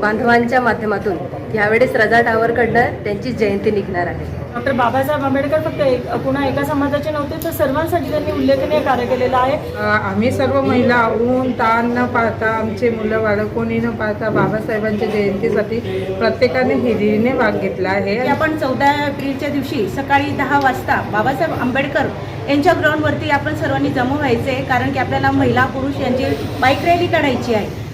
बांधवांच्या माध्यमातून. यावेळेस रजा टावरकडनं त्यांची जयंती निघणार आहे. डॉक्टर बाबासाहेब आंबेडकर फक्त एक पुन्हा एका समाजाचे नव्हते तर सर्वांसाठी त्यांनी उल्लेखनीय कार्य केलेलं आहे. आम्ही सर्व महिला ऊन ताण न पाहता आमचे मुलं बाळं कोणी न पाहता बाबासाहेबांच्या जयंतीसाठी प्रत्येकाने हिरिरीने भाग घेतला आहे. की आपण चौदा एप्रिलच्या दिवशी सकाळी दहा वाजता बाबासाहेब आंबेडकर यांच्या ग्राउंडवरती आपण सर्वांनी जमा व्हायचे आहे कारण की आपल्याला महिला पुरुष यांची बाईक रॅली काढायची आहे.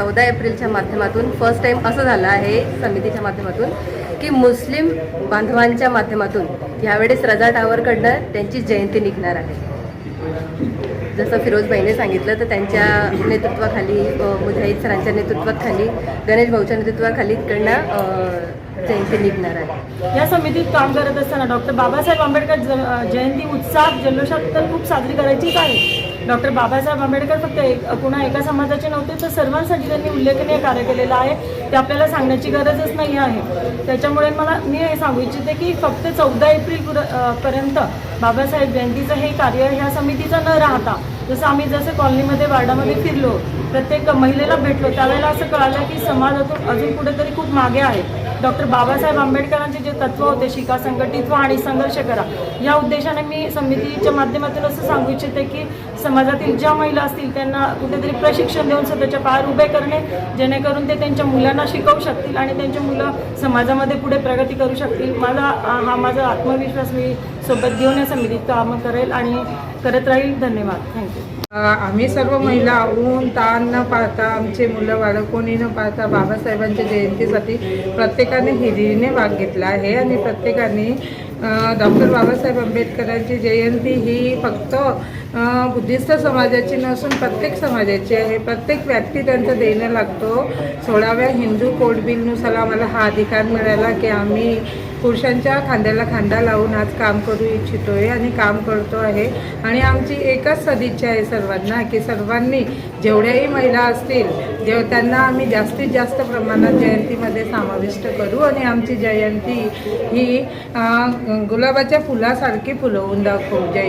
चौदा एप्रिलच्या माध्यमातून फर्स्ट टाइम असं झालं आहे समितीच्या माध्यमातून की मुस्लिम बांधवांच्या माध्यमातून यावेळेस रजा टावरकडनं त्यांची जयंती निघणार आहे. जसं फिरोजबाईने सांगितलं तर त्यांच्या नेतृत्वाखाली मुजाहिद सरांच्या नेतृत्वाखाली गणेश भाऊच्या नेतृत्वाखाली इकडनं जयंती निघणार आहे. या समितीत काम करत असताना डॉक्टर बाबासाहेब आंबेडकर ज- जयंती उत्साह जल्लोषात तर खूप साजरी करायचीच आहे. डॉक्टर बाबासाहेब आंबेडकर फक्त एक पुन्हा एका समाजाचे नव्हते तर सर्वांसाठी त्यांनी उल्लेखनीय कार्य केलेलं आहे. ते आपल्याला सांगण्याची गरजच नाही आहे. त्याच्यामुळे मला मी हे सांगू इच्छिते की फक्त चौदा एप्रिल पर्यंत बाबासाहेब जयंतीचं हे कार्य ह्या समितीचं न राहता जसं आम्ही जसं कॉलनीमध्ये वार्डामध्ये फिरलो प्रत्येक महिलेला भेटलो त्यावेळेला असं कळालं की समाजातून अजून कुठेतरी खूप मागे आहे. डॉक्टर बाबासाहेब आंबेडकरांचे जे तत्व होते शिका संघटित आणि संघर्ष करा या उद्देशाने मी समितीच्या माध्यमातून असं सांगू इच्छिते की समाजातील ज्या महिला असतील त्यांना कुठेतरी प्रशिक्षण देऊन स्वतःच्या पायावर उभे करणे जेणेकरून ते त्यांच्या मुलांना शिकवू शकतील आणि त्यांच्या मुलं समाजामध्ये पुढे प्रगती करू शकतील. मला हा माझा आत्मविश्वास मी सोबत घेऊन या समितीत कामं करेल आणि करत राहील. धन्यवाद. थँक्यू आम्ही सर्व महिला ऊन ताण न पाहता आमचे मुलं बाळं कोणी न पाहता बाबासाहेबांच्या जयंतीसाठी प्रत्येकाने हिरीने भाग घेतला आहे आणि प्रत्येकाने डॉक्टर बाबासाहेब आंबेडकरांची जयंती ही फक्त बुद्धिस्ट समाजाची नसून प्रत्येक समाजाची आहे. प्रत्येक व्यक्ती त्यांचा देणं लागतो. सोळाव्या हिंदू कोड बिलनुसार आम्हाला हा अधिकार मिळाला की आम्ही पुरुषांच्या खांद्याला खांदा लावून आज काम करू इच्छितो आहे आणि काम करतो आहे. आणि आमची एकच सदिच्छा आहे सर्वांना की सर्वांनी जेवढ्याही महिला असतील जेव त्यांना आम्ही जास्तीत जास्त प्रमाणात जयंतीमध्ये समाविष्ट करू आणि आमची जयंती ही गुलाबाच्या फुलासारखी फुलवून दाखवू. जय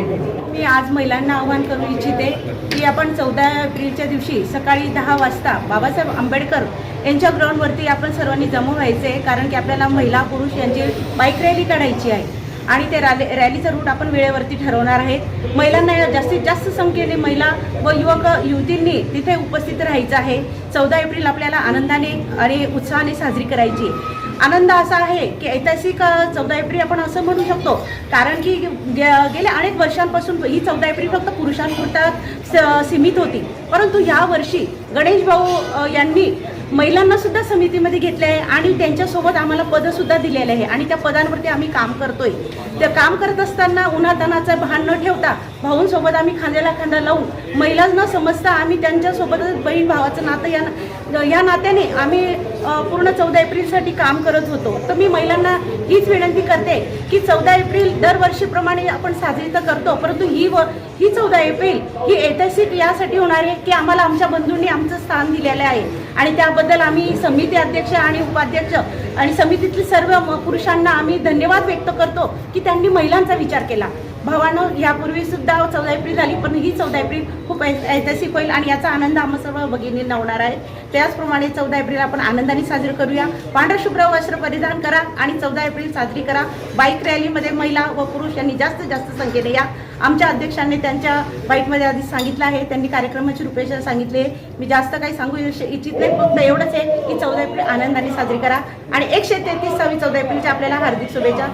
मी आज महिलांना आवाहन करू इच्छिते की आपण चौदा एप्रिलच्या दिवशी सकाळी दहा वाजता बाबासाहेब आंबेडकर यांच्या ग्राउंडवरती आपण सर्वांनी जमा व्हायचे आहे कारण की आपल्याला महिला पुरुष यांची बाईक रॅली काढायची आहे. आणि ते रॅली रॅलीचा रूट आपण वेळेवरती ठरवणार आहेत. महिलांना जास्तीत जास्त संख्येने महिला व युवक युवतींनी तिथे उपस्थित राहायचं आहे. चौदा एप्रिल आपल्याला आनंदाने आणि उत्साहाने साजरी करायची आहे. आनंद असा आहे की ऐतिहासिक चौदा एप्रिल आपण असं म्हणू शकतो. कारण की गे- गेल्या अनेक वर्षांपासून ही चौदा एप्रिल फक्त पुरुषांपुरता स- सीमित होती. परंतु या वर्षी गणेश भाऊ यांनी महिलांना सुद्धा समितीमध्ये घेतले आहे आणि त्यांच्यासोबत आम्हाला पदंसुद्धा दिलेले आहे. आणि त्या पदांवरती आम्ही काम करतोय. ते काम करत असताना उन्हातानाचं भान न ठेवता भाऊंसोबत आम्ही खांद्याला खांदा लावून महिला न समजता आम्ही त्यांच्यासोबतच बहीण भावाचं नातं या या नात्याने आम्ही पूर्ण चौदा एप्रिलसाठी काम करत होतो. तर मी महिलांना हीच विनंती करते की चौदा एप्रिल दरवर्षीप्रमाणे आपण साजरी तर करतो परंतु ही व ही चौदा एप्रिल ही ऐतिहासिक यासाठी होणार आहे की आम्हाला आमच्या बंधूंनी आमचं स्थान दिलेलं आहे. आणि त्याबद्दल आम्ही समिती अध्यक्ष आणि उपाध्यक्ष आणि समितीतील सर्व म- पुरुषांना आम्ही धन्यवाद व्यक्त करतो की त्यांनी महिलांचा विचार केला. भावानं यापूर्वी सुद्धा चौदा एप्रिल झाली पण ही चौदा एप्रिल खूप ऐतिहासिक होईल आणि याचा आनंद आम्हा सर्व भगिनींना होणार आहे त्याचप्रमाणे चौदा एप्रिल आपण आनंदाने साजरी करूया. पांढरशुभ्र वस्त्र परिधान करा आणि चौदा एप्रिल साजरी करा. बाईक रॅलीमध्ये महिला व पुरुष यांनी जास्तीत जास्त संख्येने या. आमच्या अध्यक्षांनी त्यांच्या बाईकमध्ये आधी सांगितलं आहे. त्यांनी कार्यक्रमाची रूपरेषा सांगितले. मी जास्त काही सांगू इच्छित नाही. फक्त एवढंच आहे की चौदा एप्रिल आनंदाने साजरी करा. आणि एकशे तेहतीस सव्वी चौदा एप्रिलच्या आपल्याला हार्दिक शुभेच्छा.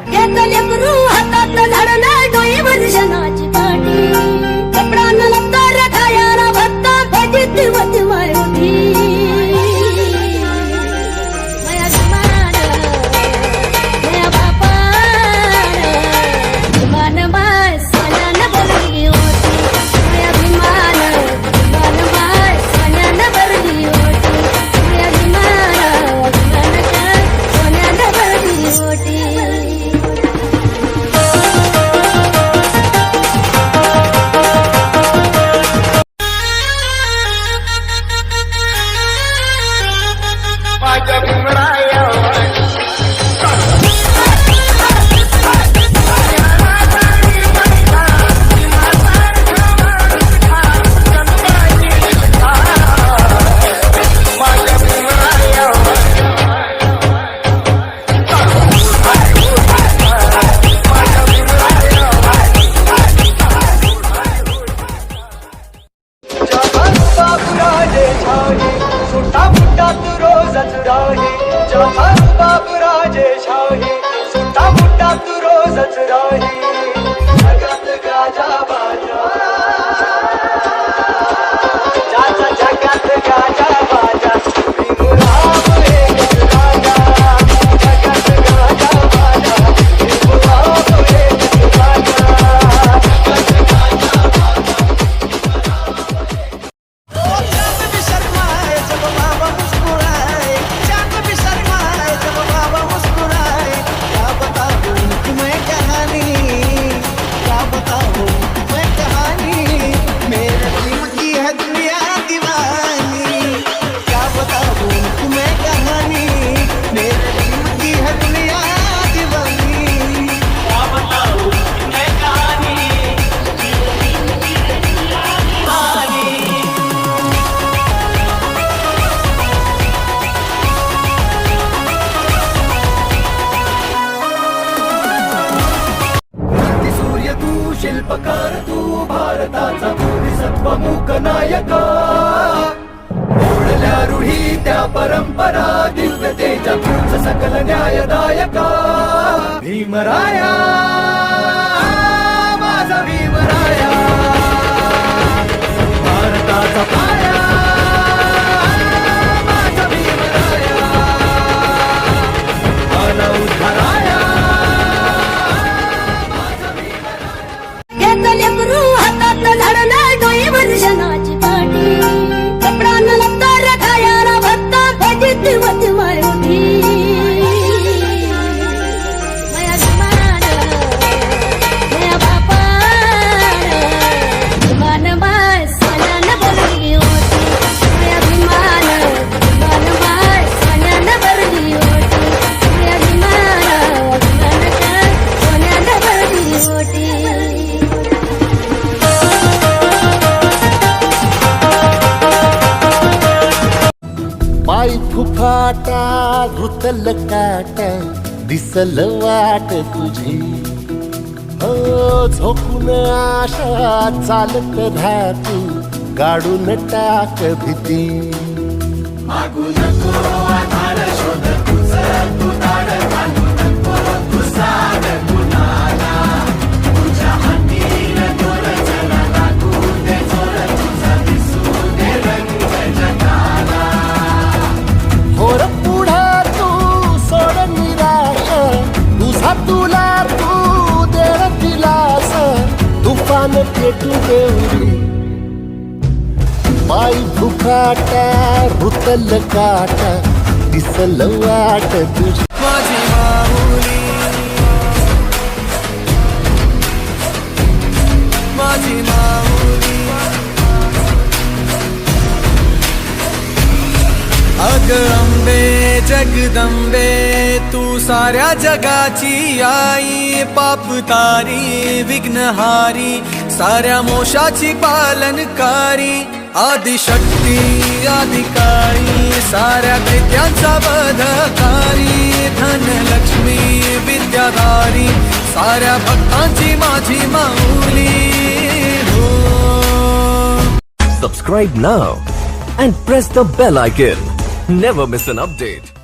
ಮಗಳ मूक नायक ओढल्या रुढी त्या परंपरा दिव्य तेजा सकल न्यायदायक. भीमराया माझा भीमराया. भारताचा पाया फाटा घुतल काट दिसल वाट तुझी. हो झोपून आशा चालत धातू गाडून टाक भीती. मागू नको. तुला तू दे दिलास तुफान पेटू देवरी बाई भुकाटा रुतल काटा दिसल वाट तुझी जगदंबे तू सारा जगा ची आई, पाप तारी विघ्नहारी साऱ्या मोशाची पालनकारी आदिशक्ती आदिकारी साऱ्या कृत्यांचा बधकारी धनलक्ष्मी विद्याधारी साऱ्या भक्तांची माझी माऊली Subscribe now and press the bell icon. Never miss an update.